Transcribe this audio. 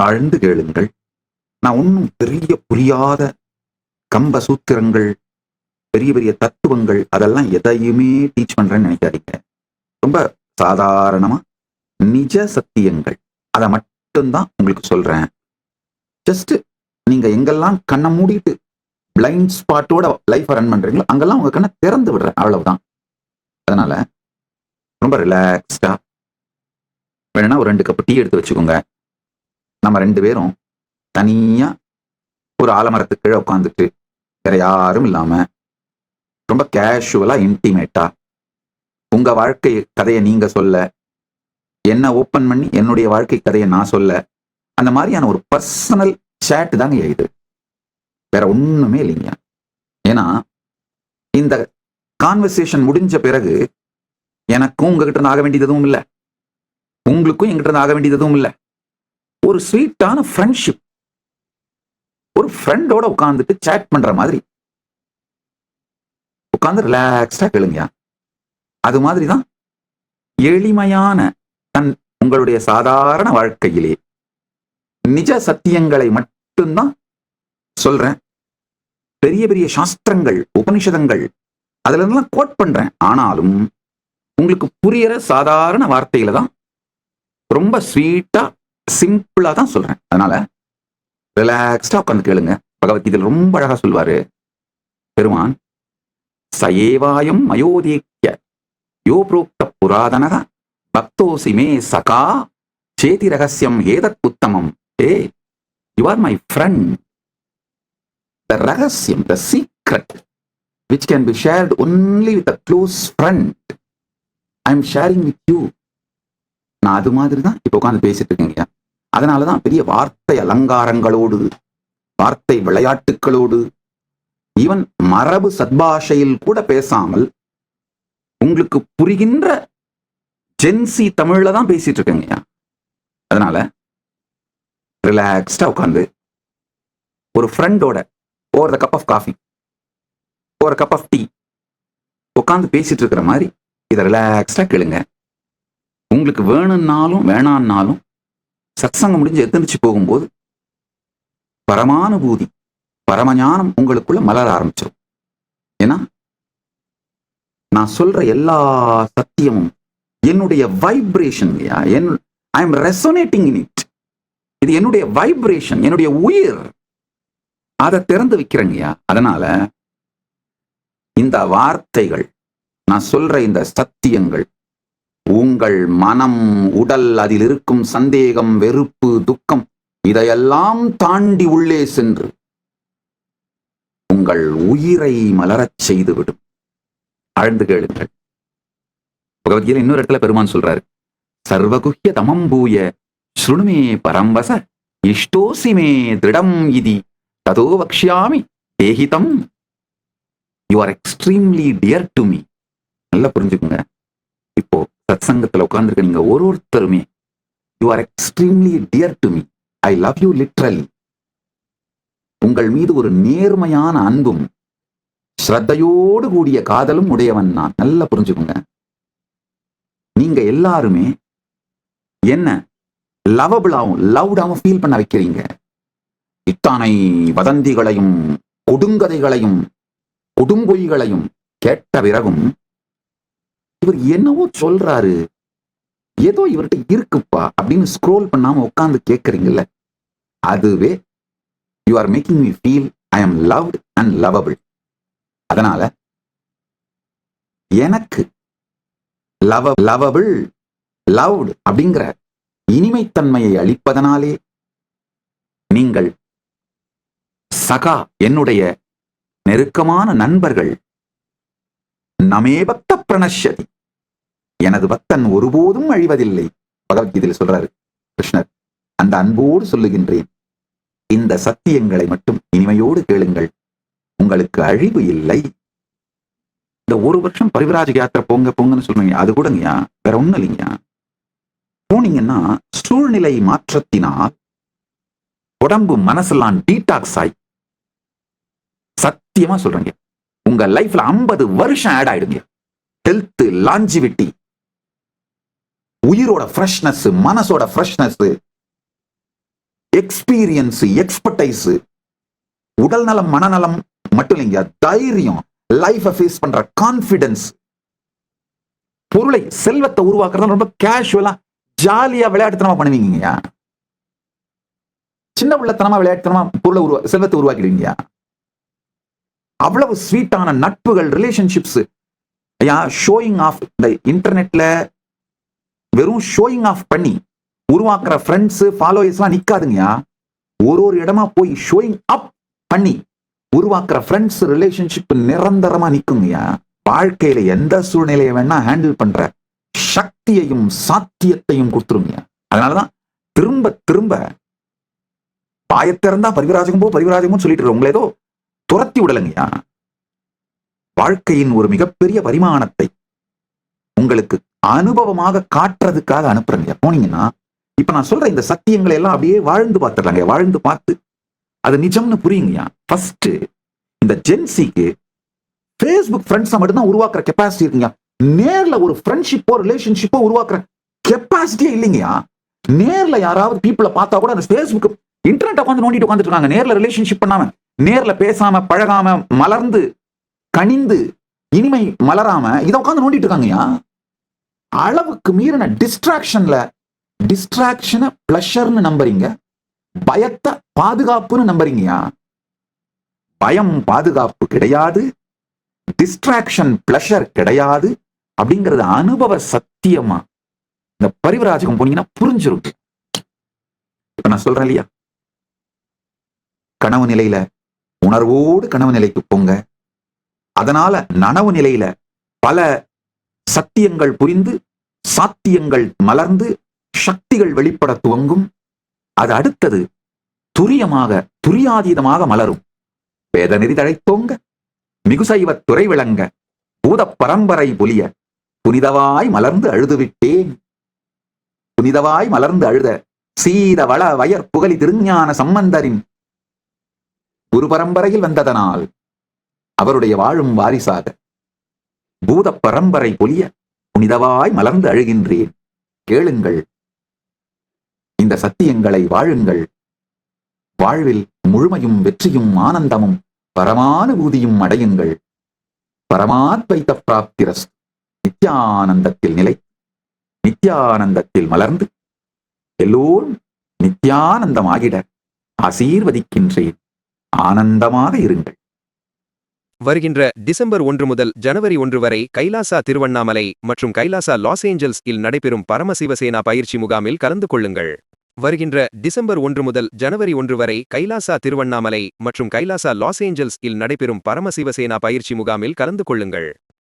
ஆழ்ந்து கேளுங்கள். நான் ஒன்றும் பெரிய புரியாத கம்ப சூத்திரங்கள் பெரிய பெரிய தத்துவங்கள் அதெல்லாம் எதையுமே டீச் பண்றேன்னு நினைக்காதீங்க. ரொம்ப சாதாரணமா நிஜ சத்தியங்கள். அதை மட்டும்தான் உங்களுக்கு சொல்றேன். ஜஸ்ட் நீங்க எங்கெல்லாம் கண்ணை மூடிட்டு பிளைண்ட் ஸ்பாட்டோட லைஃப் ரன் பண்றீங்களோ அங்கெல்லாம் உங்க கண்ணை திறந்து விடுறேன். அவ்வளவுதான். அதனால ரொம்ப ரிலாக்ஸ்டா வேணும்னா ஒரு ரெண்டு கப் டீ எடுத்து வச்சுக்கோங்க. நம்ம ரெண்டு பேரும் தனியா ஒரு ஆலமரத்துக்கு கீழே உட்காந்துட்டு வேற யாரும் இல்லாம ரொம்ப கேஷுவலா இன்டிமேட்டா உங்க வாழ்க்கை கதையை நீங்க சொல்ல என்ன ஓப்பன் பண்ணி என்னுடைய வாழ்க்கை கதையை நான் சொல்ல அந்த மாதிரியான ஒரு பர்சனல் சேட் தாங்க இது. வேற ஒண்ணுமே இல்லைங்க. ஏன்னா இந்த கான்வர்சேஷன் முடிஞ்ச பிறகு எனக்கும் உங்ககிட்ட இருந்து ஆக வேண்டியதும் இல்லை. உங்களுக்கும் எங்கிட்ட இருந்து ஆக வேண்டியதும் இல்லை. ஒரு ஸ்வீட்டான ஃப்ரெண்ட்ஷிப் ஒரு ஃப்ரெண்டோட உட்காந்துட்டு சேட் பண்ற மாதிரி. உட்காந்து ரிலாக்ஸ்டா கேளுங்க அது மாதிரி தான் எளிமையான தன் உங்களுடைய சாதாரண வாழ்க்கையிலே நிஜ சத்தியங்களை மட்டும்தான் சொல்றேன். பெரிய பெரிய சாஸ்திரங்கள் உபனிஷதங்கள் அதுல இருந்தெல்லாம் கோட் பண்றேன். ஆனாலும் உங்களுக்கு புரியற சாதாரண வார்த்தையில தான் ரொம்ப ஸ்வீட்டா சிம்பிளா தான் சொல்றேன். அதனால ரிலாக்ஸ்டா உட்காந்து கேளுங்க. பகவத்கீதையில் ரொம்ப அழகா சொல்வாரு பெருமான் சயேவாயம் மயோதேக்கிய யோ புரோக்த புராதனக பக்தோசி மே சகா சேதி ரகசியம் ஏதத் உத்தமம். ஏ you are my friend the ரகசியம் the secret which can be shared only with a close friend I am sharing with you நான் அது மாதிரி தான் இப்போ உட்காந்து பேசிட்டு இருக்கேன் இருக்கேங்க அதனாலதான் பெரிய வார்த்தை அலங்காரங்களோடு வார்த்தை விளையாட்டுகளோடு ஈவன் மரபு சத்பாஷையில் கூட பேசாமல் உங்களுக்கு புரிகின்ற ஜென்சி தமிழ்ல தான் பேசிட்டு இருக்கேங்கய்யா அதனால ரிலாக்ஸ்டா உட்காந்து ஒரு ஃப்ரெண்டோட or the cup of coffee ஒரு கப் ஆஃப் டீ உட்காந்து பேசிட்டு இருக்கிற மாதிரி இதை ரிலாக்ஸ்டா கேளுங்க. உங்களுக்கு வேணும்னாலும் வேணான்னாலும் சத்சங்கம் முடிஞ்சு எந்திரிச்சு போகும்போது பரமானுபூதி பரமஞானம் உங்களுக்குள்ள மலர ஆரம்பிச்சிடும் ஏன்னா நான் சொல்ற எல்லா சத்தியமும் என்னுடைய vibration N I am resonating in it இது என்னுடைய வைப்ரேஷன் என்னுடைய உயிர். அதை திறந்து வைக்கிறேங்கய்யா அதனால இந்த வார்த்தைகள் நான் சொல்ற இந்த சத்தியங்கள் உங்கள் மனம் உடல் அதில் இருக்கும் சந்தேகம் வெறுப்பு துக்கம் இதையெல்லாம் தாண்டி உள்ளே சென்று உங்கள் உயிரை மலரச் செய்துவிடும். ஆழ்ந்து கேளுங்கள். பகவத்கீதை இன்னொரு இடத்துல பெருமான் சொல்றாரு சர்வகுஹ்ய தமம் பூய ஸ்ருணுமே பரம்பச இஷ்டோசிமே திருடம் இதி ததோ வக்ஷாமி தேகிதம். You are extremely dear to me நல்லா புரிஞ்சுக்குங்க. இப்போ சத்சங்கத்துல உட்கார்ந்துருக்க நீங்க ஒரு ஒருத்தருமே you are extremely dear to me I love you literally உங்கள் மீது ஒரு நேர்மையான அன்பும் ஸ்ரத்தையோடு கூடிய காதலும் உடையவன் நான். நல்லா புரிஞ்சுக்கோங்க. நீங்க எல்லாருமே என்ன லவபிளாவும் லவ்டாவும் ஃபீல் பண்ண வைக்கிறீங்க. இத்தனை வதந்திகளையும் கொடுங்கதைகளையும் கொடும்பொய்களையும் கேட்ட பிறகும் இவர் என்னவோ சொல்றாரு. ஏதோ இவர்கிட்ட இருக்குப்பா அப்படின்னு ஸ்க்ரோல் பண்ணாம உட்கார்ந்து கேட்கறீங்கல்ல அதுவே you are making me feel I am loved and lovable அதனால எனக்கு லவ லவபிள் லவ்டு அப்படிங்கிற இனிமைத்தன்மையை அளிப்பதனாலே நீங்கள் சகா என்னுடைய நெருக்கமான நண்பர்கள் நமேபக்த பிரணஷதி எனது பக்தன் ஒருபோதும் அழிவதில்லை. பகவத்கீதையில் சொல்றாரு கிருஷ்ணர் அந்த அன்போடு சொல்லுகின்றேன். இந்த சத்தியங்களை மட்டும் இனிமையோடு கேளுங்கள். உங்களுக்கு அழிவு இல்லை. இந்த ஒரு வருஷம் பரிவராஜ யாத்திரை போங்க போங்கன்னு சொல்றீங்க. அது கூடங்கய்யா வேற ஒண்ணும் இல்லைங்கய்யா? போனீங்கன்னா சூழ்நிலை மாற்றத்தினால் உடம்பு மனசெல்லாம் டீடாக்ஸ் ஆகி சத்தியமா சொல்றேங்க. உங்க லைஃப்ல ஐம்பது வருஷம் ஆட் ஆயிடுங்க. ஹெல்த் லாஞ்சிவிட்டி உயிரோட ஃப்ரெஷ்னஸ் மனசோட ஃப்ரெஷ்னஸ் எக்ஸ்பீரியன்ஸ் எக்ஸ்பர்டைஸ் உடல் நலம் மனநலம் மட்டும் இல்லைங்க. தைரியம் லைஃபை ஃபேஸ் பண்ற கான்பிடன்ஸ் பொருளை செல்வத்தை உருவாக்குறது ரொம்ப கேஷுவலா ஜாலியா விளையாட்டுத்தனமா பண்ணுவீங்க சின்ன உள்ளத்தனமா விளையாட்டுத்தனமா பொருளை உருவா செல்வத்தை உருவாக்கிடுவீங்க அவ்வளவு ஸ்வீட்டான நட்புகள் ரிலேஷன்ஷிப்ஸ் ஐயா ஷோயிங் ஆஃப் இந்த இன்டர்நெட்ல வெறும் ஷோயிங் ஆஃப் பண்ணி உருவாக்குற ஃப்ரெண்ட்ஸ் ஃபாலோயர்ஸ்லாம் நிக்காதுங்கய்யா ஒரு ஒரு இடமா போய் ஷோயிங் அப் பண்ணி உருவாக்குற ஃப்ரெண்ட்ஸ் ரிலேஷன்ஷிப் நிரந்தரமா நிக்குங்கய்யா வாழ்க்கையில எந்த சூழ்நிலையை வேணா ஹேண்டில் பண்ற சக்தியையும் சாத்தியத்தையும் கொடுத்துருங்கய்யா அதனாலதான் திரும்ப திரும்ப பாயத்திறந்தா பரிவராஜகம் போ பரிவராஜகமும் சொல்லிட்டு உங்களை ஏதோ துரத்தி விடலைங்கய்யா வாழ்க்கையின் ஒரு மிகப்பெரிய பரிமாணத்தை உங்களுக்கு அனுபவமாக காட்டுறதுக்காக அனுப்புறங்க போனீங்கன்னா இப்ப நான் சொல்ற இந்த சத்தியங்களை எல்லாம் அப்படியே வாழ்ந்து பார்த்துடலாங்க வாழ்ந்து பார்த்து. அது நிஜம்னு புரியுங்கய்யா ஃபர்ஸ்ட் இந்த ஜென்சிக்கு ஃபேஸ்புக் ஃப்ரெண்ட்ஸை மட்டும்தான் உருவாக்குற கெப்பாசிட்டி இருக்குங்க நேர்ல ஒரு ஃப்ரெண்ட்ஷிப்போ ரிலேஷன்ஷிப்போ உருவாக்குற கெப்பாசிட்டியே இல்லைங்கய்யா நேர்ல யாராவது பீப்புளை பார்த்தா கூட அந்த ஃபேஸ்புக் இன்டர்நெட் உட்காந்து நோண்டிட்டு உட்காந்துட்டு இருக்காங்க. நேர்ல ரிலேஷன்ஷிப் பண்ணாம நேர்ல பேசாம பழகாம மலர்ந்து கனிந்து இனிமை மலராம இதை உட்காந்து நோண்டிட்டு இருக்காங்கய்யா அளவுக்கு மீறின டிஸ்ட்ராக்ஷன்ல டிஸ்ட்ராக்ஷனை பிளஷர்னு நம்புறீங்க. பயத்தை பாதுகாப்புன்னு நம்புறீங்கயா? பயம் பாதுகாப்பு கிடையாது. டிஸ்ட்ராக்ஷன் பிளஷர் கிடையாது. அப்படிங்கிறது அனுபவ சத்தியமா? இந்த பரிவராஜகம் போனீங்கன்னா புரிஞ்சிருக்கு இப்ப நான் சொல்றேன் இல்லையா? கனவு நிலையில உணர்வோடு கனவு நிலைக்கு போங்க. அதனால நனவு நிலையில பல சத்தியங்கள் புரிந்து சாத்தியங்கள் மலர்ந்து சக்திகள் வெளிப்பட துவங்கும். அது அடுத்தது துரியமாக துரியாதீதமாக மலரும். வேதநெறி தழைத்தோங்க மிகுசைவ துறை விளங்க பூதப் பரம்பரை புலிய புனிதவாய் மலர்ந்து அழுதுவிட்டேன். புனிதவாய் மலர்ந்து அழுத சீத வள வயற் புகழி திருஞான சம்பந்தரின் குரு பரம்பரையில் வந்ததனால் அவருடைய வாழும் வாரிசாக பூத பரம்பரை பொலிய புனிதவாய் மலர்ந்து அழுகின்றேன். கேளுங்கள். இந்த சத்தியங்களை வாழுங்கள். வாழ்வில் முழுமையும் வெற்றியும் ஆனந்தமும் பரமானுபூதியும் அடையுங்கள். பரமாத்வைத்த பிராப்திரஸ் நித்யானந்தத்தில் நிலை நித்யானந்தத்தில் மலர்ந்து எல்லோரும் நித்யானந்தமாகிட ஆசீர்வதிக்கின்றேன். ஆனந்தமாக இருங்கள். வருகின்ற டிசம்பர் ஒன்று முதல் ஜனவரி ஒன்று வரை கைலாசா திருவண்ணாமலை மற்றும் கைலாசா லாஸ் ஏஞ்சல்ஸ் இல் நடைபெறும் பரமசிவசேனா பயிற்சி முகாமில் கலந்து கொள்ளுங்கள். வருகின்ற டிசம்பர் ஒன்று முதல் ஜனவரி ஒன்று வரை கைலாசா திருவண்ணாமலை மற்றும் கைலாசா லாஸ் ஏஞ்சல்ஸ் இல் நடைபெறும் பரமசிவசேனா பயிற்சி முகாமில் கலந்து கொள்ளுங்கள்.